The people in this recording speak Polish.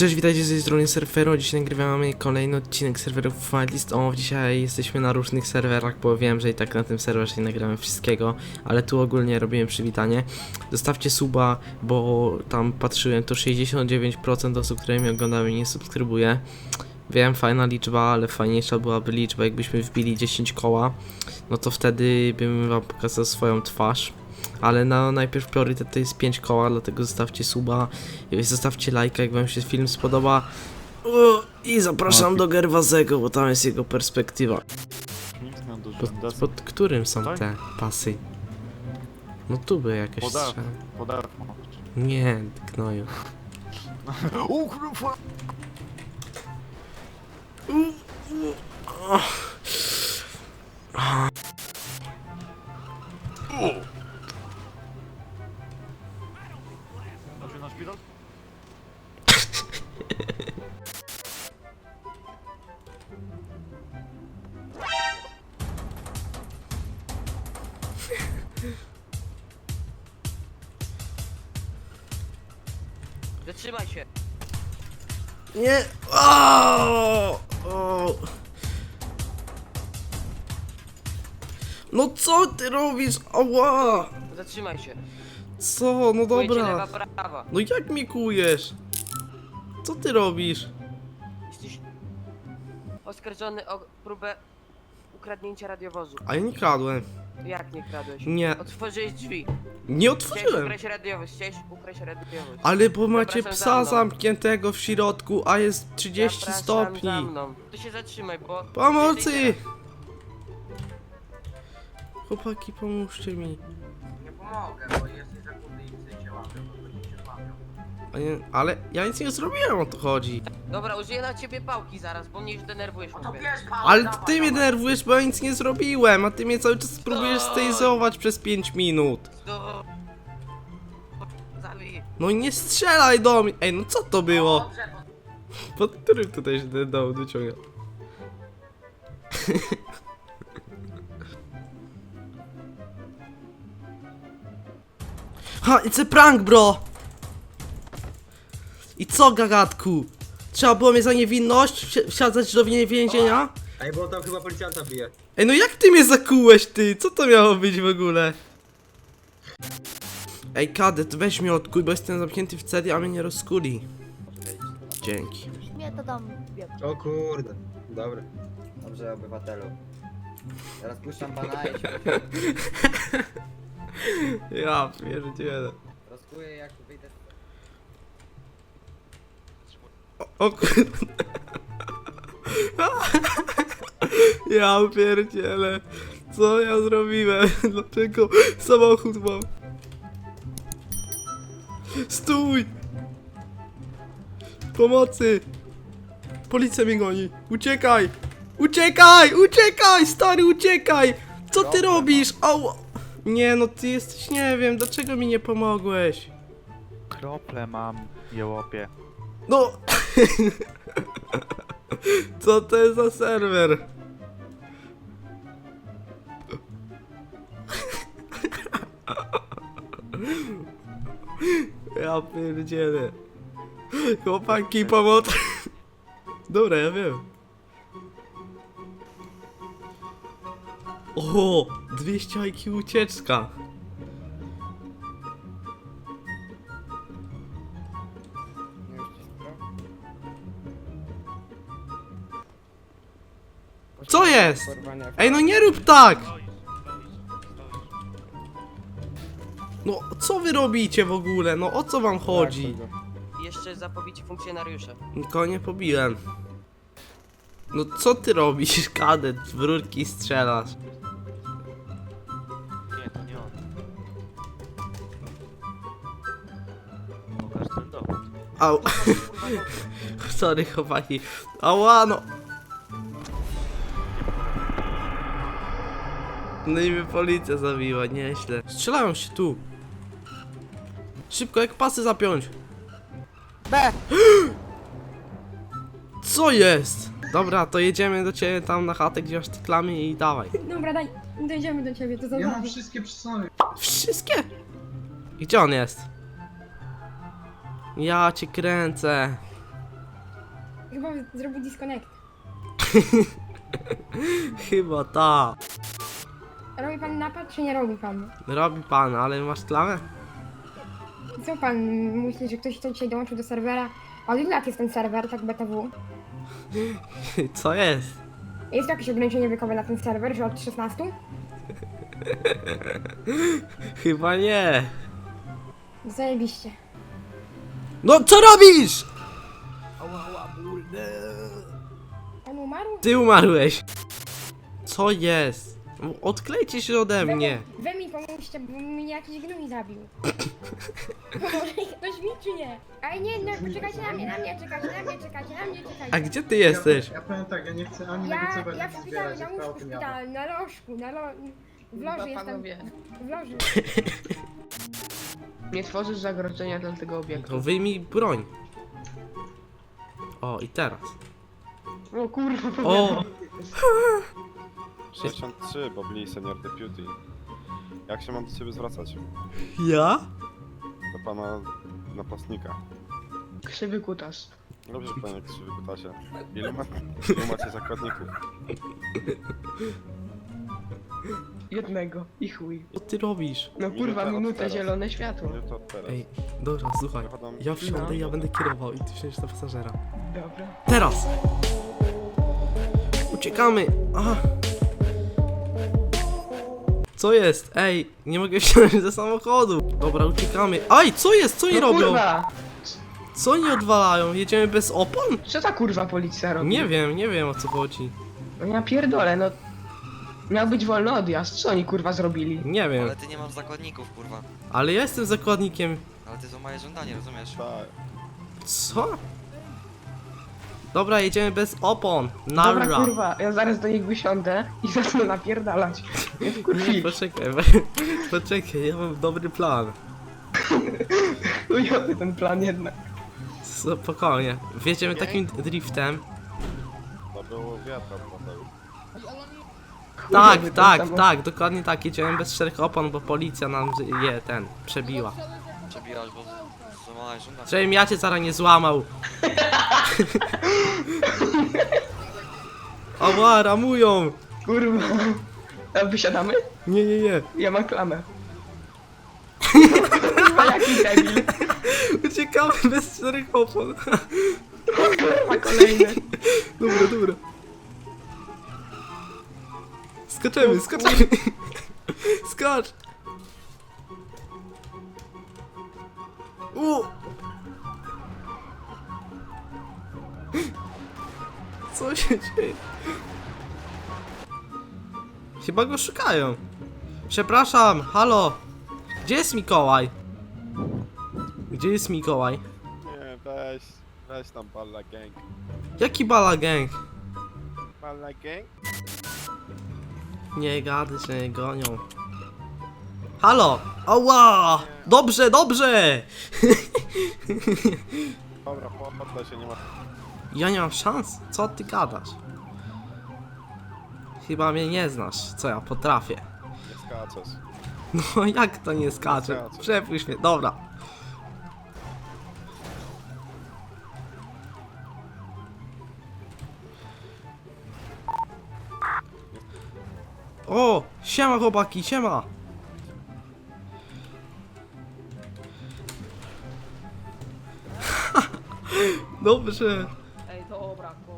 Cześć, witajcie z tej strony Surfero. Dzisiaj nagrywamy kolejny odcinek serwerów Wildlist. O, dzisiaj jesteśmy na różnych serwerach, bo wiem, że i tak na tym serwerze nie nagramy wszystkiego, ale tu ogólnie robiłem przywitanie. Zostawcie suba, bo tam patrzyłem, to 69% osób, które mnie oglądały nie subskrybuje. Wiem, fajna liczba, ale fajniejsza byłaby liczba, jakbyśmy wbili 10 koła, no to wtedy bym wam pokazał swoją twarz. Ale na, najpierw priorytet to jest 5 koła, dlatego zostawcie suba, i zostawcie lajka, jak wam się film spodoba. O, I zapraszam do Gerwazego, bo tam jest jego perspektywa. Pod, pod którym są te pasy? No tu by jakieś Poda- strzały. Podarek Nie, gnoju. O kurwa! Chodźmy Zatrzymaj się! Nie! O! O! No co ty robisz? Ała! Zatrzymaj się! Co? No dobra. prawa! No jak mi kujesz? Co ty robisz? Jesteś oskarżony o próbę ukradnięcia radiowozu. A ja nie kradłem. Jak nie kradłeś? Nie. Otworzyłeś drzwi. Nie Chciałeś otworzyłem. ukraść radiowóz, chciałeś ukraść radiowóz. Ale bo macie Zapraszam za psa mną. zamkniętego w środku, a jest 30 Zapraszam stopni. za mną. To się zatrzymaj, bo... Pomocy! Chłopaki, pomóżcie mi. Nie pomogę, ale ja nic nie zrobiłem, o to chodzi. Dobra, użyję na ciebie pałki zaraz, bo mnie już denerwujesz. No to mówię. bierz pałę, Ale to dawaj, ty mnie dawaj. denerwujesz, bo ja nic nie zrobiłem, a ty mnie cały czas próbujesz No. stejzować przez 5 minut. Do... Zabij. No i nie strzelaj do mnie. Ej, no co to było? Dobrze, Pod którym tutaj się ten dowód wyciąga? Ha, it's a prank, bro! I co, gagatku? Trzeba było mnie za niewinność wsi- wsadzać do wie- więzienia? Ej, bo tam chyba policjanta bije. Ej, no jak ty mnie zakułeś, ty? Co to miało być w ogóle? Ej, kadet, weź mnie odkuj, bo jestem zamknięty w celi, a mnie nie rozkuli. Dzięki. Mnie to dom wiem. O kurde. Dobra. Dobrze, obywatelu. Teraz puszczam pana i Ja pierdzielę. rozkuję jak wyjdę z... O, kurde. Ja pierdzielę. Co ja zrobiłem? Dlaczego samochód mam? Stój! Pomocy! Policja mnie goni! Uciekaj! Uciekaj! Uciekaj! Stary, uciekaj! Co ty robisz? Au! Nie no, ty jesteś, nie wiem, dlaczego mi nie pomogłeś? Krople mam, jełopie. No! Co to jest za serwer? Ja pierdzielę. Chłopaki, pomoc. Dobra, ja wiem. O, 200 IQ ucieczka. Co jest? Ej, no nie rób tak! No, co wy robicie w ogóle? No, o co wam chodzi? Jeszcze za pobicie funkcjonariusza. Nikogo nie pobiłem. No, co ty robisz, kadet? W rurki strzelasz. Nie, to nie on. Pokaż ten dowód. Au. Sorry, chłopaki. Ała, no. No i mnie policja zabiła, nieźle. Strzelają się tu. Szybko, jak pasy zapiąć. B! Co jest? Dobra, to jedziemy do ciebie tam na chatę, gdzie masz te klamy i dawaj. Dobra, daj, dojdziemy do ciebie, to za Ja mam wszystkie przy sobie. Wszystkie? I gdzie on jest? Ja cię kręcę. chyba zrobił disconnect. Chyba ta. Robi pan napad, czy nie robi pan? Robi pan, ale masz klamę? Co pan myśli, że ktoś kto dzisiaj dołączył do serwera? A od ilu lat jest ten serwer, tak BTW? Co jest? Jest jakieś ograniczenie wiekowe na ten serwer, że od 16? Chyba nie. Zajebiście. No co robisz? Pan umarł? Ty umarłeś. Co jest? Odklejcie się ode mnie. Wy mi pomóżcie, bo mnie jakiś gnój zabił. Pomoże ktoś mi czy nie? Ej nie, no poczekajcie na mnie, na mnie czekajcie, na mnie czekajcie, na mnie czekajcie. A gdzie ty jesteś? Ja, ja powiem tak, ja nie chcę ani Ja, negocjować, ja ani w szpitalu, zbierać, na jak łóżku szpitalnym, na lożku, na lo... W loży jestem. panowie, W loży. nie tworzysz zagrożenia dla tego obiektu. To wyjmij broń. O, i teraz. O kurwa, O! 63, bo byli senior deputy. Jak się mam do ciebie zwracać? Ja? Do pana napastnika. krzywy kutas. Dobrze, panie krzywy kutasie. Ilu, ma, ilu macie zakładników? Jednego i chuj. Co ty robisz? No Minuta kurwa, od minuta teraz. zielone światło. Nie to od teraz. Ej, dobra, słuchaj. Ja wsiądę No. i ja będę kierował i ty wsiądziesz na pasażera. Dobra. Teraz! Uciekamy! Aha. Co jest? Ej, nie mogę wsiąść ze samochodu. Dobra, uciekamy. Aj, co jest? Co oni No robią? kurwa! Co oni odwalają? Jedziemy bez opon? Co ta kurwa policja robi? Nie wiem, nie wiem o co chodzi. No ja pierdolę, no... Miał być wolny odjazd, co oni kurwa zrobili? Nie wiem, Ale ty nie masz zakładników, kurwa. ale ja jestem zakładnikiem. Ale ty to moje żądanie, rozumiesz? Tak. Co? Dobra, jedziemy bez opon. Dobra Nara. kurwa, ja zaraz do nich wysiądę i zacznę napierdalać. Nie poczekaj, poczekaj, ja mam dobry plan. Chujowy ten plan jednak. Spokojnie. Wjedziemy takim driftem. To było wiatra. Tak, Chujowy ten tak, samochód. tak, dokładnie tak. Jedziemy bez czterech opon, bo policja nam je ten przebiła. Przebijasz, bo złamałeś żądanie. Żebym ja cię zaraz nie złamał. Ała, ramują! Kurwa. A wysiadamy? Nie, nie, nie. Ja mam klamę. Kurwa, jaki debil. Uciekamy bez czterech opon. Kurwa, kolejny. Dobra, dobra. Skaczemy, skaczemy. Skacz. U. Co się dzieje? Chyba go szukają. Przepraszam, halo. Gdzie jest Mikołaj? Gdzie jest Mikołaj? Nie, weź, weź tam Balla Gang. Jaki bala gang? Balla Gang? Nie gady, że nie gonią. Halo! Ała! Dobrze, dobrze! Dobra, poddaj się, nie ma... Ja nie mam szans? Co ty gadasz? Chyba mnie nie znasz, co ja potrafię. Nie skaczesz. No jak to nie skacze? Przepuść mnie, dobra. O! Siema chłopaki, siema! Dobrze. Ej, dobra, kłopoty.